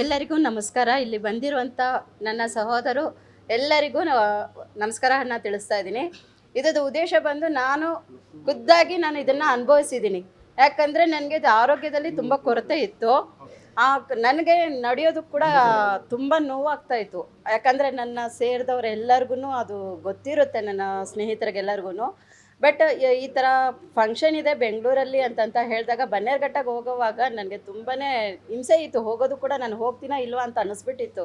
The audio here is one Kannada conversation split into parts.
ಎಲ್ಲರಿಗೂ ನಮಸ್ಕಾರ. ಇಲ್ಲಿ ಬಂದಿರುವಂಥ ನನ್ನ ಸಹೋದರು ಎಲ್ಲರಿಗೂ ನಮಸ್ಕಾರವನ್ನು ತಿಳಿಸ್ತಾ ಇದ್ದೀನಿ. ಇದರ ಉದ್ದೇಶ ಬಂದು ನಾನು ಖುದ್ದಾಗಿ ನಾನು ಇದನ್ನು ಅನುಭವಿಸಿದ್ದೀನಿ. ಯಾಕಂದರೆ ನನಗೆ ಇದು ಆರೋಗ್ಯದಲ್ಲಿ ತುಂಬ ಕೊರತೆ ಇತ್ತು. ನನಗೆ ನಡೆಯೋದು ಕೂಡ ತುಂಬ ನೋವಾಗ್ತಾ ಇತ್ತು. ಯಾಕಂದರೆ ನನ್ನ ಸೇರಿದವ್ರೆಲ್ಲರಿಗೂ ಅದು ಗೊತ್ತಿರುತ್ತೆ, ನನ್ನ ಸ್ನೇಹಿತರಿಗೆಲ್ಲರಿಗೂ. ಬಟ್ ಈ ಥರ ಫಂಕ್ಷನ್ ಇದೆ ಬೆಂಗಳೂರಲ್ಲಿ ಅಂತಂತ ಹೇಳಿದಾಗ ಬನ್ನೇರ್ಘಟ್ಟಗೆ ಹೋಗುವಾಗ ನನಗೆ ತುಂಬಾ ಹಿಂಸೆ ಇತ್ತು. ಹೋಗೋದು ಕೂಡ ನಾನು ಹೋಗ್ತೀನ ಇಲ್ವಾ ಅಂತ ಅನಿಸ್ಬಿಟ್ಟಿತ್ತು.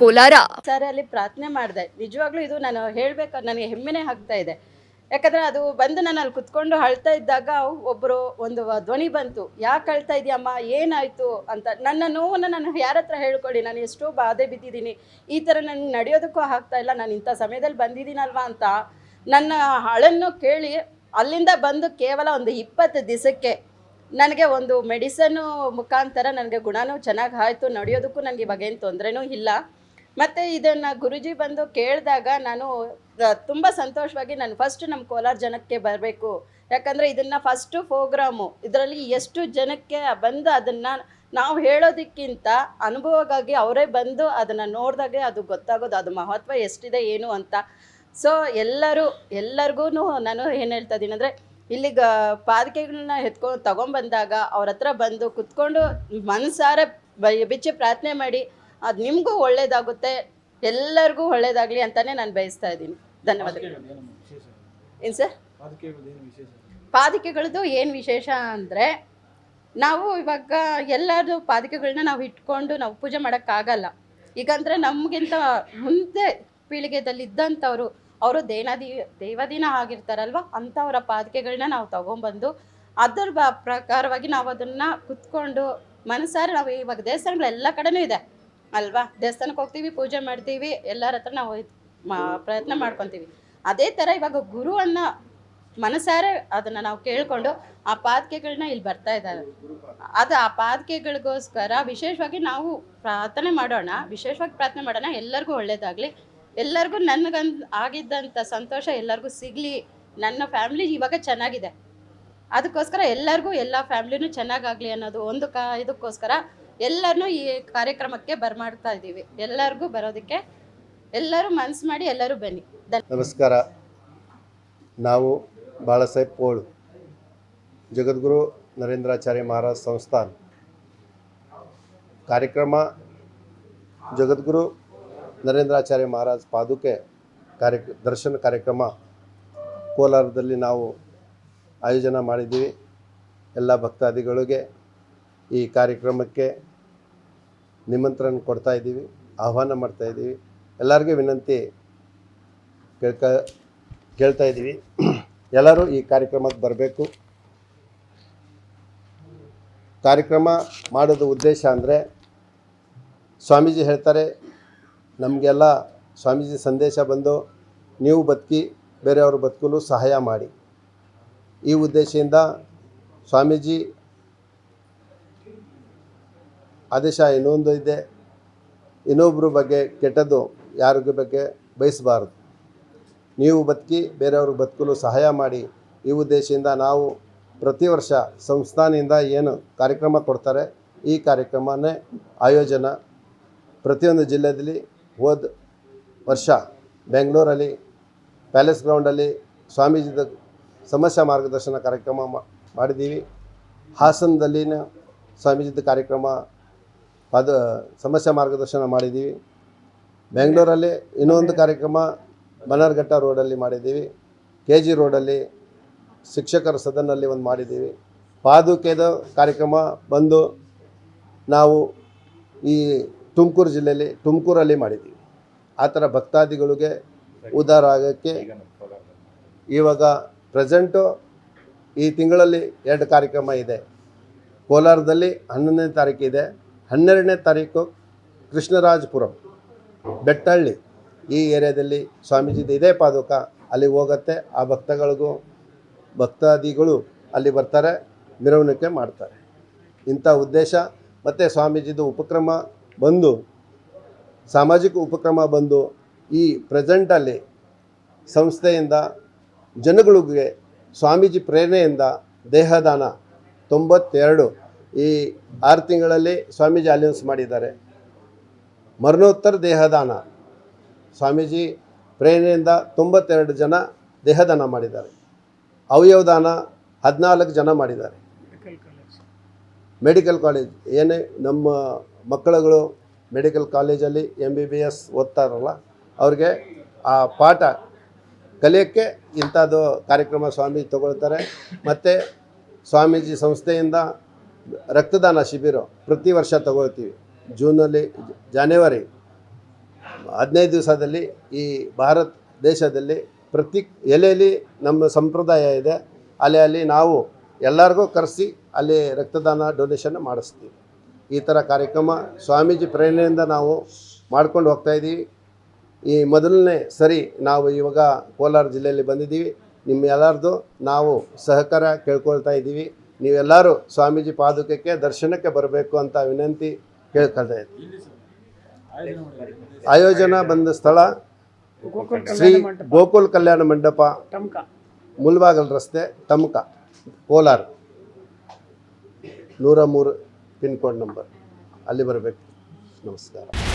ಕೋಲಾರ. ಸರ್, ಅಲ್ಲಿ ಪ್ರಾರ್ಥನೆ ಮಾಡಿದೆ. ನಿಜವಾಗ್ಲೂ ಇದು ನಾನು ಹೇಳ್ಬೇಕು, ನನಗೆ ಹೆಮ್ಮೆನೇ ಆಗ್ತಾ ಇದೆ. ಯಾಕಂದ್ರೆ ಅದು ಬಂದು ನಾನು ಅಲ್ಲಿ ಕುತ್ಕೊಂಡು ಅಳ್ತಾ ಇದ್ದಾಗ ಒಬ್ಬರು ಒಂದು ಧ್ವನಿ ಬಂತು. ಯಾಕೆ ಅಳ್ತಾ ಇದೆಯಮ್ಮ? ಏನಾಯಿತು ಅಂತ. ನನ್ನ ನೋವನ್ನು ನಾನು ಯಾರ ಹತ್ರ ಹೇಳ್ಕೊಳ್ಳಿ ನಾನು ಎಷ್ಟೋ ಬಾಧೆ ಬಿದ್ದಿದ್ದೀನಿ. ಈ ಥರ ನನಗೆ ನಡೆಯೋದಕ್ಕೂ ಆಗ್ತಾ ಇಲ್ಲ. ನಾನು ಇಂಥ ಸಮಯದಲ್ಲಿ ಬಂದಿದ್ದೀನಲ್ವಾ ಅಂತ ನನ್ನ ಅಳನ್ನು ಕೇಳಿ ಅಲ್ಲಿಂದ ಬಂದು ಕೇವಲ ಒಂದು ಇಪ್ಪತ್ತು ದಿವಸಕ್ಕೆ ನನಗೆ ಒಂದು ಮೆಡಿಸನ್ನು ಮುಖಾಂತರ ನನಗೆ ಗುಣನೂ ಚೆನ್ನಾಗಿ ಆಯಿತು, ನಡೆಯೋದಕ್ಕೂ ನನಗೆ ಇವಾಗ ಏನು ತೊಂದರೆನೂ ಇಲ್ಲ. ಮತ್ತು ಇದನ್ನು ಗುರುಜಿ ಬಂದು ಕೇಳಿದಾಗ ನಾನು ತುಂಬ ಸಂತೋಷವಾಗಿ ನಾನು ಫಸ್ಟ್ ನಮ್ಮ ಕೋಲಾರ ಜನಕ್ಕೆ ಬರಬೇಕು. ಯಾಕಂದರೆ ಇದನ್ನು ಫಸ್ಟು ಪ್ರೋಗ್ರಾಮು. ಇದರಲ್ಲಿ ಎಷ್ಟು ಜನಕ್ಕೆ ಬಂದು ಅದನ್ನು ನಾವು ಹೇಳೋದಕ್ಕಿಂತ ಅನುಭವಕ್ಕಾಗಿ ಅವರೇ ಬಂದು ಅದನ್ನು ನೋಡಿದಾಗೆ ಅದು ಗೊತ್ತಾಗೋದು, ಅದು ಮಹತ್ವ ಎಷ್ಟಿದೆ, ಏನು ಅಂತ. ಸೊ ಎಲ್ಲರೂ ಎಲ್ಲರಿಗೂ ನಾನು ಏನು ಹೇಳ್ತಾ ಇದ್ದೀನಿ ಅಂದರೆ ಇಲ್ಲಿಗ ಪಾದಕೆಗಳನ್ನ ಎತ್ಕೊಂಡು ತಗೊಂಬಂದಾಗ ಅವ್ರ ಹತ್ರ ಬಂದು ಕುತ್ಕೊಂಡು ಮನಸಾರ ಬಿಚ್ಚಿ ಪ್ರಾರ್ಥನೆ ಮಾಡಿ, ಅದು ನಿಮಗೂ ಒಳ್ಳೇದಾಗುತ್ತೆ, ಎಲ್ಲರಿಗೂ ಒಳ್ಳೇದಾಗಲಿ ಅಂತಲೇ ನಾನು ಬಯಸ್ತಾ ಇದ್ದೀನಿ. ಧನ್ಯವಾದಗಳು. ಏನು ಸರ್? ಪಾದಿಕೆಗಳದ್ದು ಏನು ವಿಶೇಷ ಅಂದರೆ, ನಾವು ಇವಾಗ ಎಲ್ಲರದು ಪಾದಿಕೆಗಳನ್ನ ನಾವು ಇಟ್ಕೊಂಡು ನಾವು ಪೂಜೆ ಮಾಡೋಕ್ಕಾಗಲ್ಲ. ಈಗಂದರೆ ನಮಗಿಂತ ಮುಂದೆ ಪೀಳಿಗೆದಲ್ಲಿ ಇದ್ದಂಥವ್ರು ಅವರು ದೇನಾದಿ ದೇವದಿನ ಆಗಿರ್ತಾರಲ್ವ, ಅಂಥವರ ಪಾದಿಕೆಗಳನ್ನ ನಾವು ತಗೊಂಬಂದು ಅದರ ಬ, ಪ್ರಕಾರವಾಗಿ ನಾವು ಅದನ್ನು ಕುತ್ಕೊಂಡು ಮನಸಾರ ನಾವು ಇವಾಗ ದೇವಸ್ಥಾನಗಳು ಎಲ್ಲ ಕಡೆನೂ ಇದೆ, ಅಲ್ವಾ? ದೇವಸ್ಥಾನಕ್ಕೆ ಹೋಗ್ತೀವಿ, ಪೂಜೆ ಮಾಡ್ತೀವಿ, ಎಲ್ಲರ ಹತ್ರ ನಾವು ಪ್ರಯತ್ನ ಮಾಡ್ಕೊತೀವಿ. ಅದೇ ಥರ ಇವಾಗ ಗುರುವನ್ನ ಮನಸಾರೆ ಅದನ್ನು ನಾವು ಕೇಳಿಕೊಂಡು ಆ ಪಾದಕೆಗಳನ್ನ ಇಲ್ಲಿ ಬರ್ತಾ ಇದ್ದಾರೆ. ಅದು ಆ ಪಾದಕೆಗಳಿಗೋಸ್ಕರ ವಿಶೇಷವಾಗಿ ನಾವು ಪ್ರಾರ್ಥನೆ ಮಾಡೋಣ, ವಿಶೇಷವಾಗಿ ಪ್ರಾರ್ಥನೆ ಮಾಡೋಣ ಎಲ್ಲರಿಗೂ ಒಳ್ಳೇದಾಗಲಿ. ಎಲ್ಲರಿಗೂ ನನಗನ್ ಆಗಿದ್ದಂಥ ಸಂತೋಷ ಎಲ್ಲರಿಗೂ ಸಿಗಲಿ. ನನ್ನ ಫ್ಯಾಮ್ಲಿ ಇವಾಗ ಚೆನ್ನಾಗಿದೆ. ಅದಕ್ಕೋಸ್ಕರ ಎಲ್ಲರಿಗೂ ಎಲ್ಲ ಫ್ಯಾಮ್ಲಿನೂ ಚೆನ್ನಾಗಾಗಲಿ ಅನ್ನೋದು ಒಂದು ಕ ಇದಕ್ಕೋಸ್ಕರ ಎಲ್ಲರನ್ನೂ ಈ ಕಾರ್ಯಕ್ರಮಕ್ಕೆ ಬರ್ಮಾಡ್ತಾ ಇದ್ದೀವಿ. ಎಲ್ಲರಿಗೂ ಬರೋದಕ್ಕೆ ಎಲ್ಲರೂ ಮನಸ್ಸು ಮಾಡಿ ಎಲ್ಲರೂ ಬನ್ನಿ. ನಮಸ್ಕಾರ. ನಾವು ಬಾಳಾಸಾಹೇಬ್ ಪೋಳು ಜಗದ್ಗುರು ನರೇಂದ್ರಾಚಾರ್ಯ ಮಹಾರಾಜ್ ಸಂಸ್ಥಾನ. ಕಾರ್ಯಕ್ರಮ ಜಗದ್ಗುರು ನರೇಂದ್ರಾಚಾರ್ಯ ಮಹಾರಾಜ್ ಪಾದುಕೆ ಕಾರ್ಯ, ದರ್ಶನ ಕಾರ್ಯಕ್ರಮ ಕೋಲಾರದಲ್ಲಿ ನಾವು ಆಯೋಜನ ಮಾಡಿದ್ದೀವಿ. ಎಲ್ಲ ಭಕ್ತಾದಿಗಳಿಗೆ ಈ ಕಾರ್ಯಕ್ರಮಕ್ಕೆ ನಿಮಂತ್ರಣ ಕೊಡ್ತಾ ಇದ್ದೀವಿ, ಆಹ್ವಾನ ಮಾಡ್ತಾ ಇದ್ದೀವಿ. ಎಲ್ಲರಿಗೂ ವಿನಂತಿ ಕೇಳ್ಕ, ಕೇಳ್ತಾ ಇದ್ದೀವಿ. ಎಲ್ಲರೂ ಈ ಕಾರ್ಯಕ್ರಮಕ್ಕೆ ಬರಬೇಕು. ಕಾರ್ಯಕ್ರಮ ಮಾಡೋದು ಉದ್ದೇಶ ಅಂದರೆ ಸ್ವಾಮೀಜಿ ಹೇಳ್ತಾರೆ ನಮಗೆಲ್ಲ ಸ್ವಾಮೀಜಿ ಸಂದೇಶ ಬಂದು ನೀವು ಬದುಕಿ ಬೇರೆಯವರು ಬದುಕಲು ಸಹಾಯ ಮಾಡಿ. ಈ ಉದ್ದೇಶದಿಂದ ಸ್ವಾಮೀಜಿ ಆದೇಶ ಇನ್ನೊಂದು ಇದೆ. ಇನ್ನೊಬ್ಬರ ಬಗ್ಗೆ ಕೆಟ್ಟದ್ದು ಯಾರಿಗ ಬಗ್ಗೆ ಬಯಸಬಾರ್ದು. ನೀವು ಬದುಕಿ ಬೇರೆಯವ್ರಿಗೆ ಬದುಕಲು ಸಹಾಯ ಮಾಡಿ. ಈ ಉದ್ದೇಶದಿಂದ ನಾವು ಪ್ರತಿ ವರ್ಷ ಸಂಸ್ಥಾನದಿಂದ ಏನು ಕಾರ್ಯಕ್ರಮ ಕೊಡ್ತಾರೆ, ಈ ಕಾರ್ಯಕ್ರಮನೇ ಆಯೋಜನ ಪ್ರತಿಯೊಂದು ಜಿಲ್ಲೆಯಲ್ಲಿ ಹೋದ ವರ್ಷ ಬೆಂಗಳೂರಲ್ಲಿ ಪ್ಯಾಲೇಸ್ ಗ್ರೌಂಡಲ್ಲಿ ಸ್ವಾಮೀಜಿದ ಸಮಸ್ಯೆ ಮಾರ್ಗದರ್ಶನ ಕಾರ್ಯಕ್ರಮ ಮಾಡಿದ್ದೀವಿ. ಹಾಸನದಲ್ಲಿನ ಸ್ವಾಮೀಜಿದ ಕಾರ್ಯಕ್ರಮ ಪದ, ಸಮಸ್ಯೆ ಮಾರ್ಗದರ್ಶನ ಮಾಡಿದ್ದೀವಿ. ಬೆಂಗಳೂರಲ್ಲಿ ಇನ್ನೊಂದು ಕಾರ್ಯಕ್ರಮ ಬನ್ನರ್ಘಟ್ಟ ರೋಡಲ್ಲಿ ಮಾಡಿದ್ದೀವಿ. ಕೆ ಜಿ ರೋಡಲ್ಲಿ ಶಿಕ್ಷಕರ ಸದನಲ್ಲಿ ಒಂದು ಮಾಡಿದ್ದೀವಿ. ಪಾದುಕೆದ ಕಾರ್ಯಕ್ರಮ ಬಂದು ನಾವು ಈ ತುಮಕೂರು ಜಿಲ್ಲೆಯಲ್ಲಿ ತುಮಕೂರಲ್ಲಿ ಮಾಡಿದ್ದೀವಿ. ಆ ಥರ ಭಕ್ತಾದಿಗಳಿಗೆ ಉದ್ಧಾರ ಆಗೋಕ್ಕೆ ಇವಾಗ ಪ್ರೆಸೆಂಟು ಈ ತಿಂಗಳಲ್ಲಿ ಎರಡು ಕಾರ್ಯಕ್ರಮ ಇದೆ. ಕೋಲಾರದಲ್ಲಿ ಹನ್ನೊಂದನೇ ತಾರೀಕು ಇದೆ. ಹನ್ನೆರಡನೇ ತಾರೀಕು ಕೃಷ್ಣರಾಜಪುರಂ, ಬೆಟ್ಟಹಳ್ಳಿ ಈ ಏರಿಯಾದಲ್ಲಿ ಸ್ವಾಮೀಜಿದು ಇದೇ ಪಾದುಕ ಅಲ್ಲಿ ಹೋಗುತ್ತೆ. ಆ ಭಕ್ತಗಳಿಗೂ, ಭಕ್ತಾದಿಗಳು ಅಲ್ಲಿ ಬರ್ತಾರೆ, ಮೆರವಣಿಗೆ ಮಾಡ್ತಾರೆ. ಇಂಥ ಉದ್ದೇಶ. ಮತ್ತು ಸ್ವಾಮೀಜಿದು ಉಪಕ್ರಮ ಬಂದು ಸಾಮಾಜಿಕ ಉಪಕ್ರಮ ಬಂದು ಈ ಪ್ರೆಸೆಂಟಲ್ಲಿ ಸಂಸ್ಥೆಯಿಂದ ಜನಗಳಿಗೆ ಸ್ವಾಮೀಜಿ ಪ್ರೇರಣೆಯಿಂದ ದೇಹದಾನ ತೊಂಬತ್ತೆರಡು ಈ ಆರು ತಿಂಗಳಲ್ಲಿ ಸ್ವಾಮೀಜಿ ಅಲೌನ್ಸ್ ಮಾಡಿದ್ದಾರೆ. ಮರಣೋತ್ತರ ದೇಹದಾನ ಸ್ವಾಮೀಜಿ ಪ್ರೇರಣೆಯಿಂದ ತೊಂಬತ್ತೆರಡು ಜನ ದೇಹದಾನ ಮಾಡಿದ್ದಾರೆ. ಅವಯವದಾನ ಹದಿನಾಲ್ಕು ಜನ ಮಾಡಿದ್ದಾರೆ. ಮೆಡಿಕಲ್ ಕಾಲೇಜ್ ಏನೇ ನಮ್ಮ ಮಕ್ಕಳುಗಳು ಮೆಡಿಕಲ್ ಕಾಲೇಜಲ್ಲಿ ಎಂ ಬಿ ಬಿ ಎಸ್ ಓದ್ತಾರಲ್ಲ, ಅವ್ರಿಗೆ ಆ ಪಾಠ ಕಲಿಯೋಕ್ಕೆ ಇಂಥದ್ದು ಕಾರ್ಯಕ್ರಮ ಸ್ವಾಮೀಜಿ ತಗೊಳ್ತಾರೆ. ಮತ್ತು ಸ್ವಾಮೀಜಿ ಸಂಸ್ಥೆಯಿಂದ ರಕ್ತದಾನ ಶಿಬಿರ ಪ್ರತಿ ವರ್ಷ ತಗೊಳ್ತೀವಿ. ಜೂನಲ್ಲಿ ಜಾನ್ವರಿ ಹದಿನೈದು ದಿವಸದಲ್ಲಿ ಈ ಭಾರತ ದೇಶದಲ್ಲಿ ಪ್ರತಿ ಎಲೆಯಲ್ಲಿ ನಮ್ಮ ಸಂಪ್ರದಾಯ ಇದೆ. ಅಲ್ಲಿ ಅಲ್ಲಿ ನಾವು ಎಲ್ಲರಿಗೂ ಕರೆಸಿ ಅಲ್ಲಿ ರಕ್ತದಾನ ಡೊನೇಷನ್ ಮಾಡಿಸ್ತೀವಿ. ಈ ಥರ ಕಾರ್ಯಕ್ರಮ ಸ್ವಾಮೀಜಿ ಪ್ರೇರಣೆಯಿಂದ ನಾವು ಮಾಡ್ಕೊಂಡು ಹೋಗ್ತಾ ಇದ್ದೀವಿ ಈ ಮೊದಲನೇ ಸರಿ ನಾವು ಇವಾಗ ಕೋಲಾರ ಜಿಲ್ಲೆಯಲ್ಲಿ ಬಂದಿದ್ದೀವಿ. ನಿಮ್ಮ ಎಲ್ಲರದು ನಾವು ಸಹಕಾರ ಕೇಳ್ಕೊಳ್ತಾ ಇದ್ದೀವಿ ನೀವೆಲ್ಲರೂ ಸ್ವಾಮೀಜಿ ಪಾದುಕಕ್ಕೆ ದರ್ಶನಕ್ಕೆ ಬರಬೇಕು ಅಂತ ವಿನಂತಿ ಕೇಳ್ಕೊಳ್ತಾ ಇದ್ದೀವಿ. ಆಯೋಜನಾ ಬಂದ ಸ್ಥಳ ಶ್ರೀ ಗೋಕುಲ್ ಕಲ್ಯಾಣ ಮಂಟಪ. ಮುಲ್ಬಾಗಲ್ ರಸ್ತೆ ತಮಕ ಕೋಲಾರ. ನೂರ ಮೂರು ಪಿನ್ ಕೋಡ್ ನಂಬರ್. ಅಲ್ಲಿ ಬರಬೇಕು. ನಮಸ್ಕಾರ.